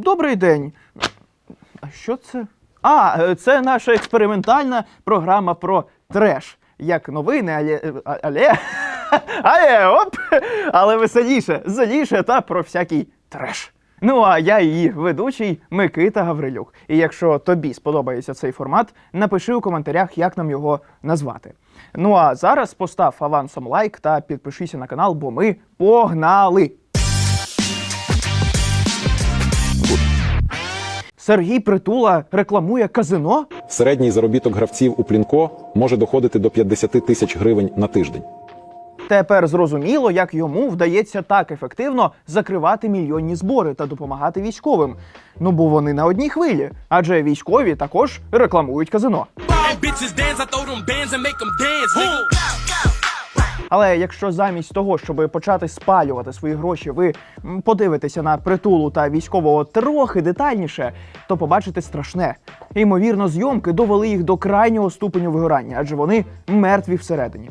Добрий день. А що це? А, е, це наша експериментальна програма про треш. Як новини, але. але. але оп! Але веселіше, зеліше та про всякий треш. Ну а я її ведучий Микита Гаврилюк. І якщо тобі сподобається цей формат, напиши у коментарях, як нам його назвати. Ну а зараз постав авансом лайк та підпишися на канал, бо ми погнали! Сергій Притула рекламує казино? Середній заробіток гравців у Плінко може доходити до 50 тисяч гривень на тиждень. Тепер зрозуміло, як йому вдається так ефективно закривати мільйонні збори та допомагати військовим. Ну бо вони на одній хвилі, адже військові також рекламують казино. And bitches dance, I throw them bands and make them dance, nigga. Але якщо замість того, щоб почати спалювати свої гроші, ви подивитеся на притулу та військового трохи детальніше, то побачите страшне. Ймовірно, зйомки довели їх до крайнього ступеню вигорання, адже вони мертві всередині.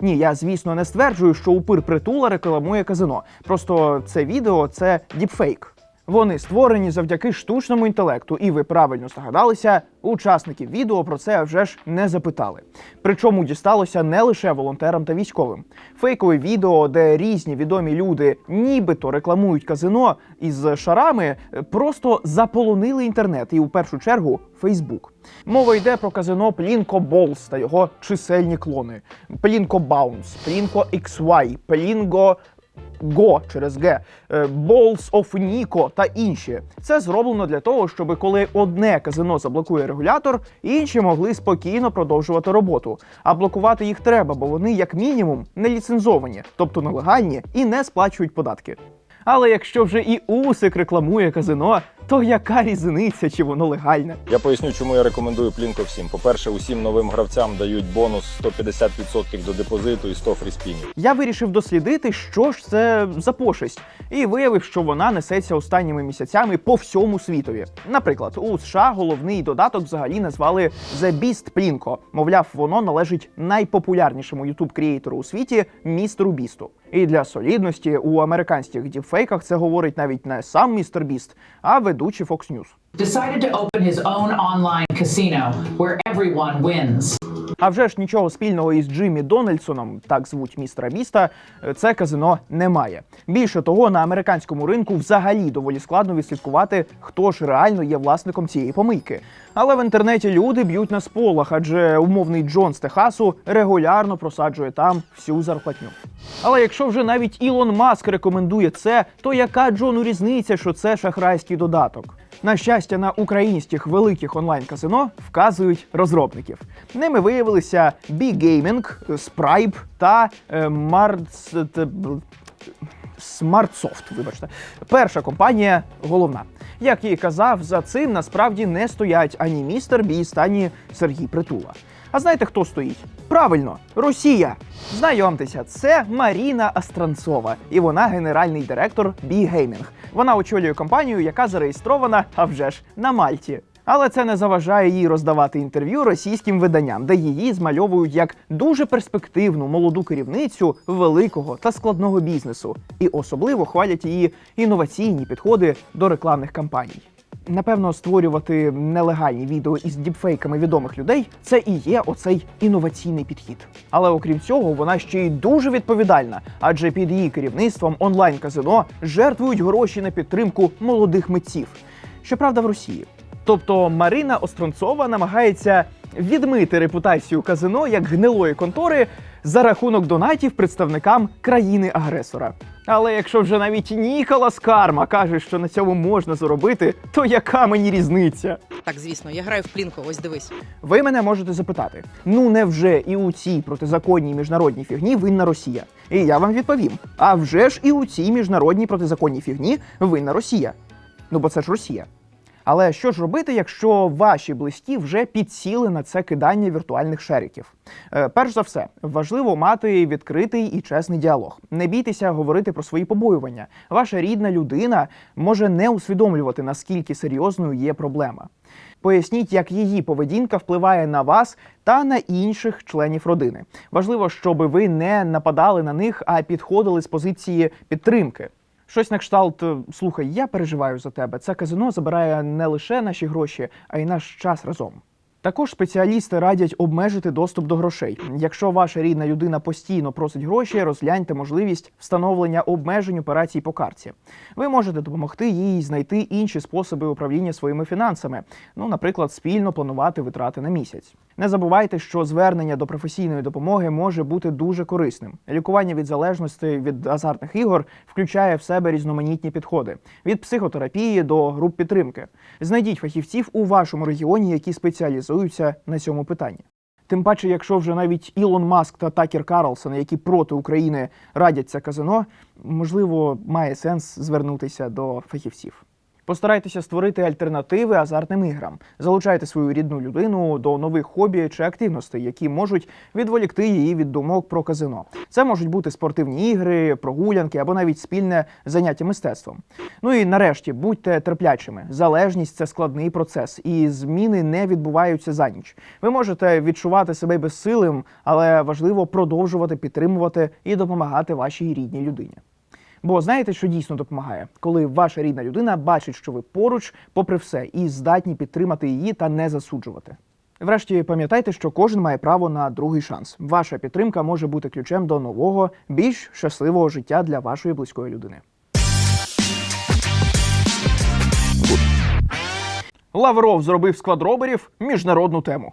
Ні, я звісно не стверджую, що упир притула рекламує казино. Просто це відео це діпфейк. Вони створені завдяки штучному інтелекту, і ви правильно здогадалися, учасників відео про це вже ж не запитали. Причому дісталося не лише волонтерам та військовим. Фейкове відео, де різні відомі люди нібито рекламують казино із шарами, е, просто заполонили інтернет і у першу чергу Фейсбук. Мова йде про казино Плінко Болс та його чисельні клони: Плінко Баунс, Плінко XY, Плінго Го через G, е, Balls of Nico та інші. Це зроблено для того, щоб коли одне казино заблокує регулятор, інші могли спокійно продовжувати роботу. А блокувати їх треба, бо вони, як мінімум, не ліцензовані, тобто нелегальні і не сплачують податки. Але якщо вже і Усик рекламує казино, то яка різниця, чи воно легальне? Я поясню, чому я рекомендую плінко всім. По-перше, усім новим гравцям дають бонус 150% до депозиту і 100 фріспінів. Я вирішив дослідити, що ж це за пошесть, і виявив, що вона несеться останніми місяцями по всьому світові. Наприклад, у США головний додаток взагалі назвали The Beast Plinko. Мовляв, воно належить найпопулярнішому ютуб креатору у світі містеру Бісту. І для солідності у американських діпфейках це говорить навіть не сам містер Біст, а ведучий Fox News. decided to open his own online casino where everyone wins. А вже ж нічого спільного із Джиммі Дональдсоном, так звуть містера Біста, е, це казино не має. Більше того, на американському ринку взагалі доволі складно відслідкувати, хто ж реально є власником цієї помийки. Але в інтернеті люди б'ють на сполох, адже умовний Джон з Техасу регулярно просаджує там всю зарплатню. Але якщо вже навіть Ілон Маск рекомендує це, то яка Джону різниця, що це шахрайський додаток? На щастя, на українських великих онлайн-казино вказують розробників. Ними виявилися B-Gaming, Spribe та е, Marz... Smartsoft, вибачте. Перша компанія головна. Як і казав, за цим насправді не стоять ані містер Біст, ані Сергій Притула. А знаєте, хто стоїть? Правильно, Росія. Знайомтеся, це Маріна Астранцова, і вона генеральний директор B-Gaming. Вона очолює компанію, яка зареєстрована, а вже ж на Мальті. Але це не заважає їй роздавати інтерв'ю російським виданням, де її змальовують як дуже перспективну молоду керівницю великого та складного бізнесу, і особливо хвалять її інноваційні підходи до рекламних кампаній. Напевно, створювати нелегальні відео із діпфейками відомих людей це і є оцей інноваційний підхід. Але окрім цього, вона ще й дуже відповідальна, адже під її керівництвом онлайн-казино жертвують гроші на підтримку молодих митців. Щоправда, в Росії. Тобто Марина Остронцова намагається відмити репутацію казино як гнилої контори за рахунок донатів представникам країни-агресора. Але якщо вже навіть Ніколас Карма каже, що на цьому можна заробити, то яка мені різниця? Так, звісно, я граю в плінку, ось дивись. Ви мене можете запитати: ну невже і у цій протизаконній міжнародній фігні винна Росія? І я вам відповім: а вже ж і у цій міжнародній протизаконній фігні винна Росія. Ну бо це ж Росія. Але що ж робити, якщо ваші близькі вже підсіли на це кидання віртуальних шериків? Е, перш за все, важливо мати відкритий і чесний діалог. Не бійтеся говорити про свої побоювання. Ваша рідна людина може не усвідомлювати, наскільки серйозною є проблема. Поясніть, як її поведінка впливає на вас та на інших членів родини. Важливо, щоб ви не нападали на них, а підходили з позиції підтримки. Щось на кшталт, е, слухай, я переживаю за тебе. Це казино забирає не лише наші гроші, а й наш час разом. Також спеціалісти радять обмежити доступ до грошей. Якщо ваша рідна людина постійно просить гроші, розгляньте можливість встановлення обмежень операцій по карті. Ви можете допомогти їй знайти інші способи управління своїми фінансами, ну, наприклад, спільно планувати витрати на місяць. Не забувайте, що звернення до професійної допомоги може бути дуже корисним. Лікування від залежності від азартних ігор включає в себе різноманітні підходи від психотерапії до груп підтримки. Знайдіть фахівців у вашому регіоні, які спеціалізуються на цьому питанні. Тим паче, якщо вже навіть Ілон Маск та Такер Карлсон, які проти України радять це казино, можливо, має сенс звернутися до фахівців. Постарайтеся створити альтернативи азартним іграм. Залучайте свою рідну людину до нових хобі чи активностей, які можуть відволікти її від думок про казино. Це можуть бути спортивні ігри, прогулянки або навіть спільне заняття мистецтвом. Ну і нарешті будьте терплячими. Залежність це складний процес, і зміни не відбуваються за ніч. Ви можете відчувати себе безсилим, але важливо продовжувати підтримувати і допомагати вашій рідній людині. Бо знаєте, що дійсно допомагає, коли ваша рідна людина бачить, що ви поруч, попри все, і здатні підтримати її та не засуджувати. Врешті пам'ятайте, що кожен має право на другий шанс. Ваша підтримка може бути ключем до нового, більш щасливого життя для вашої близької людини. Лавров зробив з міжнародну тему.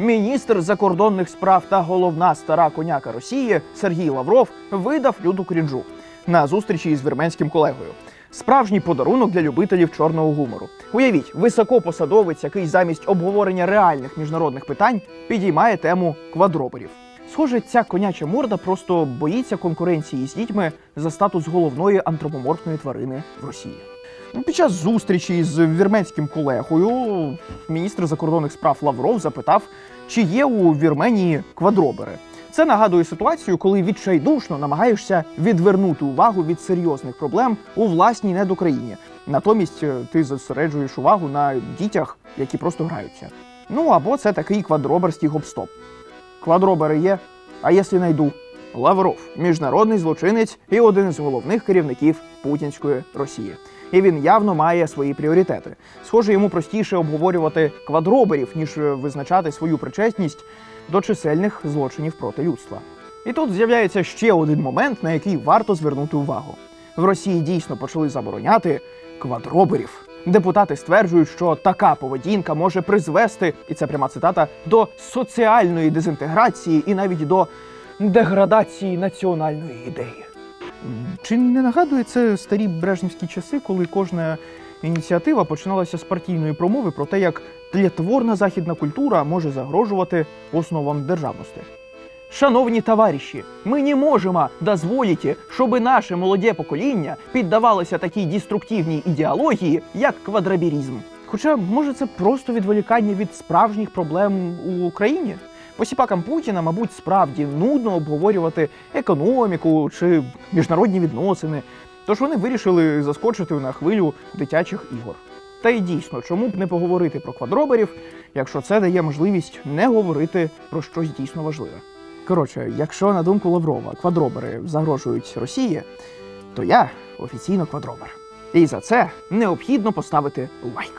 Міністр закордонних справ та головна стара коняка Росії Сергій Лавров видав люду крінжу на зустрічі із вірменським колегою. Справжній подарунок для любителів чорного гумору. Уявіть, високопосадовець, який замість обговорення реальних міжнародних питань підіймає тему квадроберів. Схоже, ця коняча морда просто боїться конкуренції з дітьми за статус головної антропоморфної тварини в Росії. Під час зустрічі з вірменським колегою міністр закордонних справ Лавров запитав, чи є у Вірменії квадробери. Це нагадує ситуацію, коли відчайдушно намагаєшся відвернути увагу від серйозних проблем у власній недокраїні. Натомість е, ти зосереджуєш увагу на дітях, які просто граються. Ну або це такий квадроберський гоп-стоп. Квадробери є, а якщо найду? Лавров, міжнародний злочинець і один з головних керівників путінської Росії. І він явно має свої пріоритети. Схоже, йому простіше обговорювати квадроберів, ніж е, визначати свою причетність до чисельних злочинів проти людства. І тут з'являється ще один момент, на який варто звернути увагу. В Росії дійсно почали забороняти квадроберів. Депутати стверджують, що така поведінка може призвести, і це пряма цитата, до соціальної дезінтеграції і навіть до деградації національної ідеї. Чи не нагадує це старі брежнівські часи, коли кожна ініціатива починалася з партійної промови про те, як тлетворна західна культура може загрожувати основам державності? Шановні товариші, ми не можемо дозволити, щоб наше молоде покоління піддавалося такій деструктивній ідеології, як квадроберізм. Хоча, може, це просто відволікання від справжніх проблем у Україні? Посіпакам Путіна, мабуть, справді нудно обговорювати економіку чи міжнародні відносини. Тож вони вирішили заскочити на хвилю дитячих ігор. Та й дійсно, чому б не поговорити про квадроберів, якщо це дає можливість не говорити про щось дійсно важливе. Коротше, якщо на думку Лаврова квадробери загрожують Росії, то я офіційно квадробер. І за це необхідно поставити лайк.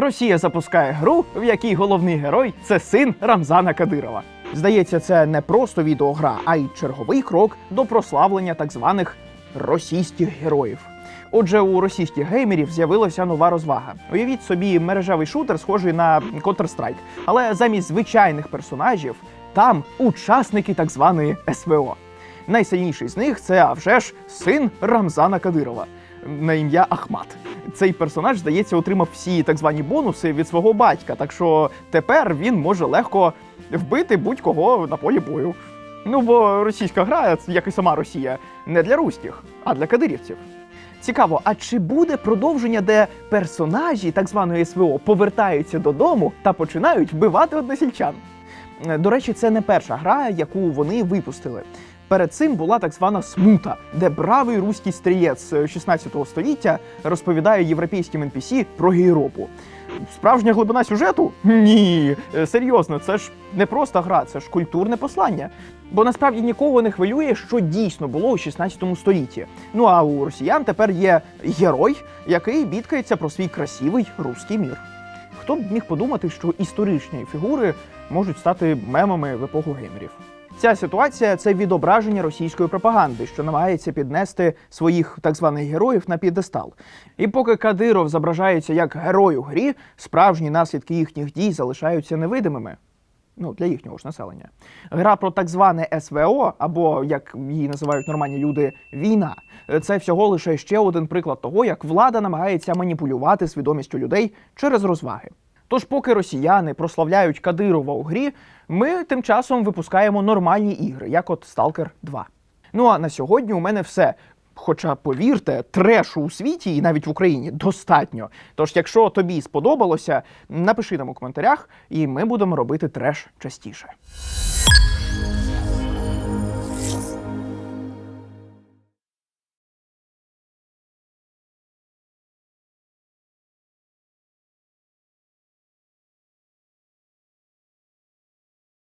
Росія запускає гру, в якій головний герой це син Рамзана Кадирова. Здається, це не просто відеогра, а й черговий крок до прославлення так званих російських героїв. Отже, у російських геймерів з'явилася нова розвага. Уявіть собі мережевий шутер, схожий на Counter-Strike, але замість звичайних персонажів там учасники так званої СВО. Найсильніший з них це а вже ж син Рамзана Кадирова на ім'я Ахмат. Цей персонаж, здається, отримав всі так звані бонуси від свого батька, так що тепер він може легко вбити будь-кого на полі бою. Ну бо російська гра, як і сама Росія, не для руських, а для кадирівців. Цікаво, а чи буде продовження, де персонажі так званої СВО повертаються додому та починають вбивати односельчан? Е, До речі, це не перша гра, яку вони випустили. Перед цим була так звана смута, де бравий руський стрієць 16 століття розповідає європейським NPC про Європу. Справжня глибина сюжету? Ні, Е, серйозно, це ж не просто гра, це ж культурне послання. Бо насправді нікого не хвилює, що дійсно було у 16 столітті. Ну а у росіян тепер є герой, який бідкається про свій красивий руський мір. Хто б міг подумати, що історичні фігури можуть стати мемами в епоху геймерів? Ця ситуація це відображення російської пропаганди, що намагається піднести своїх так званих героїв на п'єдестал. І поки Кадиров зображається як герой у грі, справжні наслідки їхніх дій залишаються невидимими. Ну, для їхнього ж населення. Гра про так зване СВО, або як її називають нормальні люди, війна. Це всього лише ще один приклад того, як влада намагається маніпулювати свідомістю людей через розваги. Тож, поки росіяни прославляють Кадирова у грі, ми тим часом випускаємо нормальні ігри, як от Stalker 2. Ну а на сьогодні у мене все. Хоча, повірте, трешу у світі і навіть в Україні достатньо. Тож, якщо тобі сподобалося, напиши нам у коментарях, і ми будемо робити треш частіше.